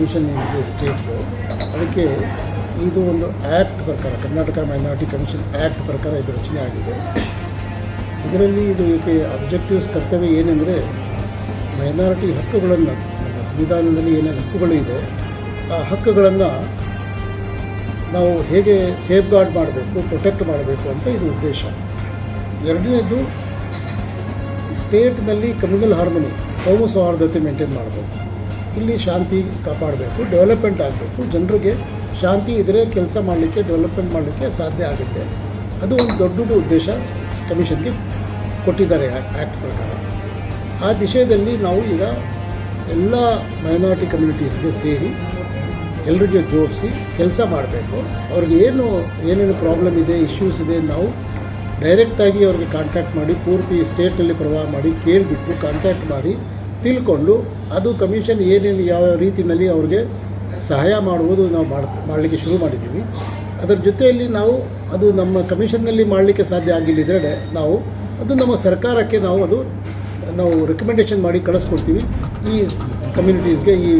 Commission ಏನಿದೆ ಸ್ಟೇಟ್ದು ಅದಕ್ಕೆ ಇದು ಒಂದು ಆ್ಯಕ್ಟ್ ಪ್ರಕಾರ, ಕರ್ನಾಟಕ ಮೈನಾರಿಟಿ ಕಮಿಷನ್ ಆ್ಯಕ್ಟ್ ಪ್ರಕಾರ ಇದು ರಚನೆ ಆಗಿದೆ. ಇದರಲ್ಲಿ ಇದು ಇದಕ್ಕೆ ಅಬ್ಜೆಕ್ಟಿವ್ಸ್ ಕರ್ತವ್ಯ ಏನೆಂದರೆ ಮೈನಾರಿಟಿ ಹಕ್ಕುಗಳನ್ನು, ನಮ್ಮ ಸಂವಿಧಾನದಲ್ಲಿ ಏನೇನು ಹಕ್ಕುಗಳು ಇದೆ, ಆ ಹಕ್ಕುಗಳನ್ನು ನಾವು ಹೇಗೆ ಸೇಫ್ ಗಾರ್ಡ್ ಮಾಡಬೇಕು ಪ್ರೊಟೆಕ್ಟ್ ಮಾಡಬೇಕು ಅಂತ ಇದು ಉದ್ದೇಶ. ಎರಡನೇದು ಸ್ಟೇಟ್ನಲ್ಲಿ ಕಮ್ಯುನಲ್ ಹಾರ್ಮನಿ ಸೌಹಾರ್ದತೆ ಮೇಂಟೈನ್ ಮಾಡಬೇಕು. ಇಲ್ಲಿ ಶಾಂತಿ ಕಾಪಾಡಬೇಕು ಡೆವಲಪ್ಮೆಂಟ್ ಆಗಬೇಕು. ಜನರಿಗೆ ಶಾಂತಿ ಇದ್ದರೆ ಕೆಲಸ ಮಾಡಲಿಕ್ಕೆ ಡೆವಲಪ್ಮೆಂಟ್ ಮಾಡಲಿಕ್ಕೆ ಸಾಧ್ಯ ಆಗುತ್ತೆ. ಅದು ಒಂದು ದೊಡ್ಡ ಉದ್ದೇಶ ಕಮಿಷನ್ಗೆ ಕೊಟ್ಟಿದ್ದಾರೆ ಆ್ಯಕ್ಟ್ ಪ್ರಕಾರ. ಆ ದಿಶೆಯಲ್ಲಿ ನಾವು ಈಗ ಎಲ್ಲ ಮೈನಾರಿಟಿ ಕಮ್ಯುನಿಟೀಸ್ಗೆ ಸೇರಿ ಎಲ್ಲರಿಗೆ ಜೋಡಿಸಿ ಕೆಲಸ ಮಾಡಬೇಕು. ಅವ್ರಿಗೆ ಏನು, ಏನೇನು ಪ್ರಾಬ್ಲಮ್ ಇದೆ ಇಶ್ಯೂಸ್ ಇದೆ, ನಾವು ಡೈರೆಕ್ಟಾಗಿ ಅವ್ರಿಗೆ ಕಾಂಟ್ಯಾಕ್ಟ್ ಮಾಡಿ, ಪೂರ್ತಿ ಸ್ಟೇಟಲ್ಲಿ ಪ್ರವಾಹ ಮಾಡಿ, ಕೇಳಿಬಿಟ್ಟು ಕಾಂಟ್ಯಾಕ್ಟ್ ಮಾಡಿ ತಿಳ್ಕೊಂಡು ಅದು ಕಮಿಷನ್ ಏನೇನು ಯಾವ ರೀತಿಯಲ್ಲಿ ಅವ್ರಿಗೆ ಸಹಾಯ ಮಾಡುವುದು ನಾವು ಮಾಡ್, ಮಾಡಲಿಕ್ಕೆ ಶುರು ಮಾಡಿದ್ದೀವಿ. ಅದರ ಜೊತೆಯಲ್ಲಿ ನಾವು ಅದು ನಮ್ಮ ಕಮಿಷನ್ನಲ್ಲಿ ಮಾಡಲಿಕ್ಕೆ ಸಾಧ್ಯ ಆಗಿಲ್ಲದಿದ್ದರೆ ನಾವು ಅದು ನಮ್ಮ ಸರ್ಕಾರಕ್ಕೆ ನಾವು ಅದು ನಾವು ರೆಕಮೆಂಡೇಷನ್ ಮಾಡಿ ಕಳಿಸ್ಕೊಡ್ತೀವಿ. ಈ ಕಮ್ಯುನಿಟೀಸ್ಗೆ ಈ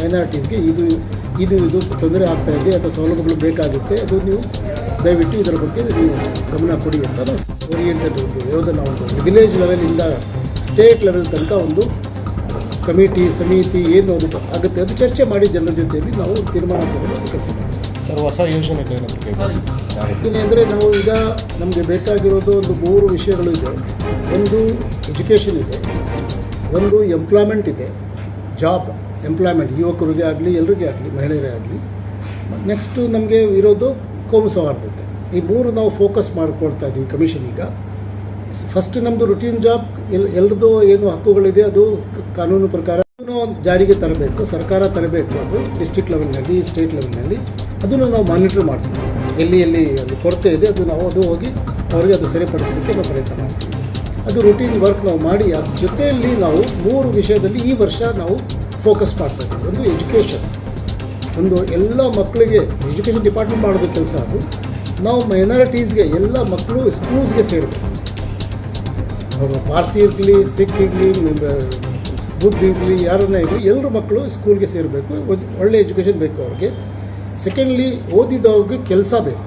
ಮೈನಾರಿಟೀಸ್ಗೆ ಇದು ಇದು ಇದು ತೊಂದರೆ ಆಗ್ತಾ ಇದೆ, ಅಥವಾ ಸೌಲಭ್ಯಗಳು ಬೇಕಾಗುತ್ತೆ. ಅದು ನೀವು ದಯವಿಟ್ಟು ಇದರ ಬಗ್ಗೆ ನೀವು ಗಮನ ಕೊಡಿ ಅಂತ ನಾವು ಓರಿಯೆಂಟೆಡ್ ಒಂದು ಒಂದು ವಿಲೇಜ್ ಲೆವೆಲಿಂದ ಸ್ಟೇಟ್ ಲೆವೆಲ್ ತನಕ ಒಂದು ಕಮಿಟಿ ಸಮಿತಿ ಏನು ಅದು ಆಗುತ್ತೆ ಅದು ಚರ್ಚೆ ಮಾಡಿ ಜನರ ಜೊತೆಯಲ್ಲಿ ನಾವು ತೀರ್ಮಾನ ತಗೊಳ್ಳೋದು ಕೆಲಸ ಸರ್ ಹೊಸ ಯೋಜನೆ ಅಂದರೆ ನಾವು ಈಗ ನಮಗೆ ಬೇಕಾಗಿರೋದು ಒಂದು ಮೂರು ವಿಷಯಗಳು ಇದೆ. ಒಂದು ಎಜುಕೇಷನ್ ಇದೆ ಒಂದು ಎಂಪ್ಲಾಯ್ಮೆಂಟ್ ಇದೆ ಜಾಬ್ ಎಂಪ್ಲಾಯ್ಮೆಂಟ್ ಯುವಕರಿಗೆ ಆಗಲಿ ಎಲ್ರಿಗೆ ಆಗಲಿ ಮಹಿಳೆಯರೇ ಆಗಲಿ. ನೆಕ್ಸ್ಟು ನಮಗೆ ಇರೋದು ಕೋಮು ಸೌಹಾರ್ದತೆ. ಈ ಮೂರು ನಾವು ಫೋಕಸ್ ಮಾಡ್ಕೊಳ್ತಾ ಇದ್ದೀವಿ ಕಮಿಷನ್ ಈಗ. ಫಸ್ಟ್ ನಮ್ಮದು ರುಟೀನ್ ಜಾಬ್ ಎಲ್, ಎಲ್ರದ್ದು ಏನು ಹಕ್ಕುಗಳಿದೆ ಅದು ಕಾನೂನು ಪ್ರಕಾರ ಜಾರಿಗೆ ತರಬೇಕು, ಸರ್ಕಾರ ತರಬೇಕು ಅದು ಡಿಸ್ಟ್ರಿಕ್ಟ್ ಲೆವೆಲ್ನಲ್ಲಿ ಸ್ಟೇಟ್ ಲೆವೆಲ್ನಲ್ಲಿ ಅದನ್ನು ನಾವು ಮಾನಿಟರ್ ಮಾಡ್ತೀವಿ. ಎಲ್ಲಿ ಎಲ್ಲಿ ಅದು ಕೊರತೆ ಇದೆ ಅದು ನಾವು ಅದು ಹೋಗಿ ಅವರಿಗೆ ಅದು ಸರಿಪಡಿಸಲಿಕ್ಕೆ ನಾವು ಪ್ರಯತ್ನ ಮಾಡ್ತೀವಿ. ಅದು ರುಟೀನ್ ವರ್ಕ್ ನಾವು ಮಾಡಿ, ಅದ್ರ ಜೊತೆಯಲ್ಲಿ ನಾವು ಮೂರು ವಿಷಯದಲ್ಲಿ ಈ ವರ್ಷ ನಾವು ಫೋಕಸ್ ಮಾಡ್ತಾ ಒಂದು ಎಜುಕೇಷನ್ ಒಂದು ಎಲ್ಲ ಮಕ್ಕಳಿಗೆ ಎಜುಕೇಷನ್ ಡಿಪಾರ್ಟ್ಮೆಂಟ್ ಮಾಡೋದು ಕೆಲಸ ಅದು. ನಾವು ಮೈನಾರಿಟೀಸ್ಗೆ ಎಲ್ಲ ಮಕ್ಕಳು ಸ್ಕೂಲ್ಸ್ಗೆ ಸೇರಬೇಕು. ಅವರು ಪಾರ್ಸಿ ಇರಲಿ, ಸಿಖ್ ಇರಲಿ ಬುದ್ಧ ಇರಲಿ, ಯಾರನ್ನ ಇರಲಿ ಎಲ್ಲರೂ ಮಕ್ಕಳು ಸ್ಕೂಲ್ಗೆ ಸೇರಬೇಕು. ಒಳ್ಳೆ ಎಜುಕೇಷನ್ ಬೇಕು ಅವ್ರಿಗೆ. ಸೆಕೆಂಡ್ಲಿ ಓದಿದವ್ರಿಗೆ ಕೆಲಸ ಬೇಕು.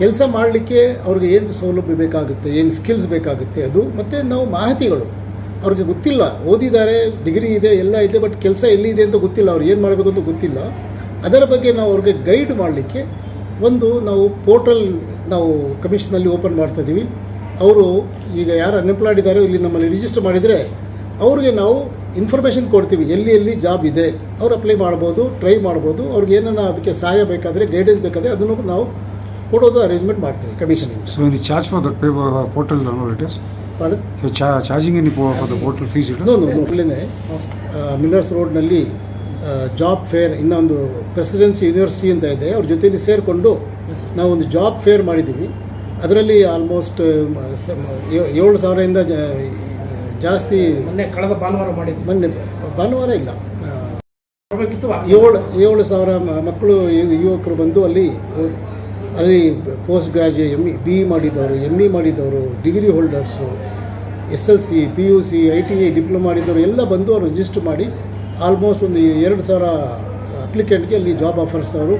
ಕೆಲಸ ಮಾಡಲಿಕ್ಕೆ ಅವ್ರಿಗೆ ಏನು ಸೌಲಭ್ಯ ಬೇಕಾಗುತ್ತೆ, ಏನು ಸ್ಕಿಲ್ಸ್ ಬೇಕಾಗುತ್ತೆ ಅದು, ಮತ್ತು ನಾವು ಮಾಹಿತಿಗಳು. ಅವ್ರಿಗೆ ಗೊತ್ತಿಲ್ಲ, ಓದಿದ್ದಾರೆ ಡಿಗ್ರಿ ಇದೆ, ಎಲ್ಲ ಇದೆ ಬಟ್ ಕೆಲಸ ಎಲ್ಲಿದೆ ಅಂತ ಗೊತ್ತಿಲ್ಲ. ಅವ್ರು ಏನು ಮಾಡಬೇಕು ಅಂತ ಗೊತ್ತಿಲ್ಲ. ಅದರ ಬಗ್ಗೆ ನಾವು ಅವ್ರಿಗೆ ಗೈಡ್ ಮಾಡಲಿಕ್ಕೆ ಒಂದು ನಾವು ಪೋರ್ಟಲ್ ನಾವು ಕಮಿಷನಲ್ಲಿ ಓಪನ್ ಮಾಡ್ತಾ ಇದ್ದೀವಿ ಅವರು ಈಗ ಯಾರು ಅನ್ಎಂಪ್ಲಾಯ್ಡ್ ಇದ್ದಾರೋ ಇಲ್ಲಿ ನಮ್ಮಲ್ಲಿ ರಿಜಿಸ್ಟರ್ ಮಾಡಿದರೆ ಅವ್ರಿಗೆ ನಾವು ಇನ್ಫಾರ್ಮೇಷನ್ ಕೊಡ್ತೀವಿ ಎಲ್ಲಿ ಎಲ್ಲಿ ಜಾಬ್ ಇದೆ ಅವ್ರು ಅಪ್ಲೈ ಮಾಡ್ಬೋದು ಟ್ರೈ ಮಾಡ್ಬೋದು ಅವ್ರಿಗೆ ಏನನ್ನ ಅದಕ್ಕೆ ಸಹಾಯ ಬೇಕಾದರೆ ಗೈಡೆನ್ಸ್ ಬೇಕಾದರೆ ಅದನ್ನು ನಾವು ಕೊಡೋದು ಅರೇಂಜ್ಮೆಂಟ್ ಮಾಡ್ತೀವಿ commissioning So any charge for that paper uh, portal or no it is? Charging You're cha- charging any for, for the portal fees it is? No no Millers ರೋಡ್ನಲ್ಲಿ job fair ಇನ್ನೊಂದು Presidency University ಅಂತ ಇದೆ ಅವ್ರ ಜೊತೆಯಲ್ಲಿ ಸೇರಿಕೊಂಡು ನಾವು ಒಂದು job fair ಮಾಡಿದ್ದೀವಿ ಅದರಲ್ಲಿ ಆಲ್ಮೋಸ್ಟ್ ಏಳು ಸಾವಿರದಿಂದ ಜಾಸ್ತಿ ಮೊನ್ನೆ ಕಳೆದ ಭಾನುವಾರ ಮಾಡಿ ಮೊನ್ನೆ ಭಾನುವಾರ ಇಲ್ಲ. ಏಳು ಏಳು ಸಾವಿರ ಮಕ್ಕಳು ಯುವಕರು ಬಂದು ಅಲ್ಲಿ ಅಲ್ಲಿ post graduate M E B E ಮಾಡಿದವರು ಎಂ ಇ ಮಾಡಿದವರು degree holders S L C P U C I T I diploma ಮಾಡಿದವರು ಎಲ್ಲ ಬಂದು ಅವರು ರಿಜಿಸ್ಟರ್ ಮಾಡಿ ಆಲ್ಮೋಸ್ಟ್ ಒಂದು ಎರಡು ಸಾವಿರ ಅಪ್ಲಿಕೆಂಟ್ಗೆ ಅಲ್ಲಿ ಜಾಬ್ ಆಫರ್ಸ್ ಅವರು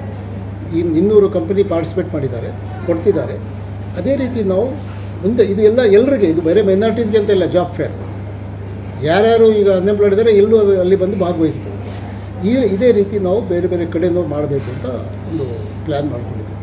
ಇನ್ ಇನ್ನೂರು ಕಂಪನಿ ಪಾರ್ಟಿಸಿಪೇಟ್ ಮಾಡಿದ್ದಾರೆ ಕೊಡ್ತಿದ್ದಾರೆ. ಅದೇ ರೀತಿ ನಾವು ಮುಂದೆ ಇದು ಎಲ್ಲ ಎಲ್ರಿಗೆ, ಇದು ಬೇರೆ ಮೈನಾರಿಟೀಸ್ಗೆ ಅಂತ ಇಲ್ಲ ಜಾಬ್ ಫೇರ್ ಯಾರ್ಯಾರು ಈಗ ಅನ್ಎಂಪ್ಲಾಯ್ಡ್ ಇದ್ದಾರೆ ಎಲ್ಲೂ ಅದು ಅಲ್ಲಿ ಬಂದು ಭಾಗವಹಿಸ್ಬೋದು. ಈ, ಇದೇ ರೀತಿ ನಾವು ಬೇರೆ ಬೇರೆ ಕಡೆಯಿಂದ ಮಾಡಬೇಕು ಅಂತ ಒಂದು ಪ್ಲ್ಯಾನ್ ಮಾಡ್ಕೊಂಡಿದ್ದೀವಿ.